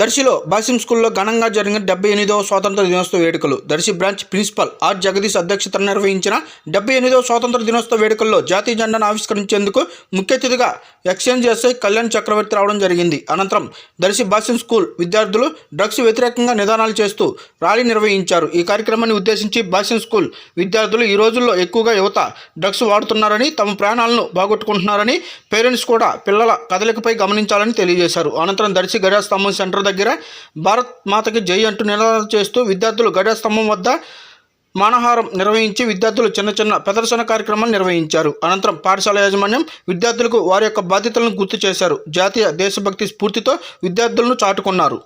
దర్శిలో బాసిం స్కూల్లో ఘనంగా జరిగిన డెబ్బై ఎనిమిదవ స్వాతంత్ర దినోత్సవ వేడుకలు. Darsi branch principal R Jagadish అధ్యక్షతన నిర్వహించిన డెబ్బై ఎనిమిదవ స్వాతంత్ర దినోత్సవ వేడుకల్లో జాతీయ జెండాను ఆవిష్కరించేందుకు ముఖ్య అతిథిగా ఎక్స్చేంజ్ ఎస్ఐ కళ్యాణ్ చక్రవర్తి రావడం జరిగింది. అనంతరం దర్శి బాసిం స్కూల్ విద్యార్థులు డ్రగ్స్ వ్యతిరేకంగా నిదానాలు చేస్తూ ర్యాలీ నిర్వహించారు. ఈ కార్యక్రమాన్ని ఉద్దేశించి బాసిం స్కూల్ విద్యార్థులు ఈ రోజుల్లో ఎక్కువగా యువత డ్రగ్స్ వాడుతున్నారని తమ ప్రాణాలను బాగొట్టుకుంటున్నారని పేరెంట్స్ కూడా పిల్లల కదలికపై గమనించాలని తెలియజేశారు. అనంతరం దర్శి గడియా స్తంభం సెంటర్ దగ్గర భారత్ మాతకి జై అంటూ నినాదాలు చేస్తూ విద్యార్థులు గడియా స్తంభం వద్ద మానహారం నిర్వహించి విద్యార్థులు చిన్న చిన్న ప్రదర్శన కార్యక్రమాలు నిర్వహించారు. అనంతరం పాఠశాల యాజమాన్యం విద్యార్థులకు వారి యొక్క బాధ్యతలను గుర్తు చేశారు. జాతీయ దేశభక్తి స్ఫూర్తితో విద్యార్థులను చాటుకున్నారు.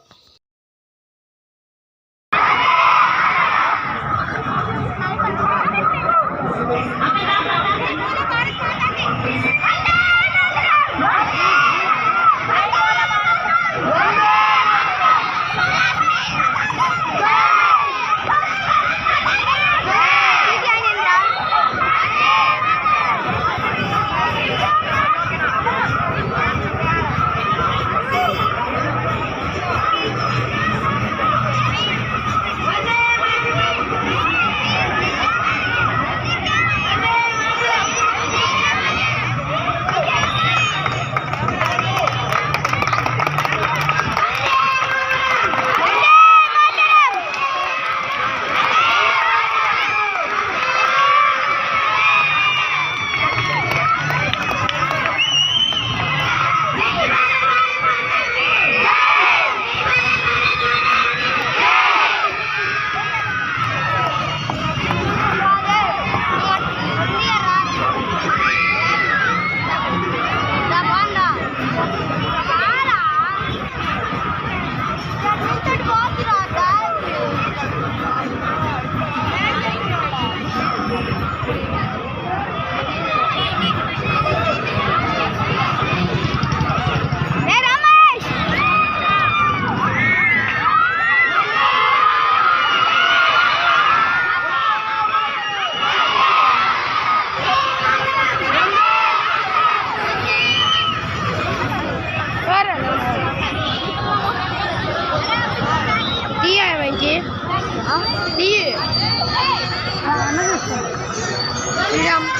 Iya,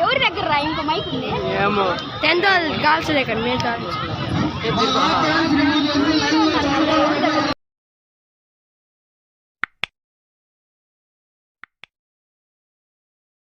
ఎవరి టెన్ రా? ఇంకో మైక్ మేము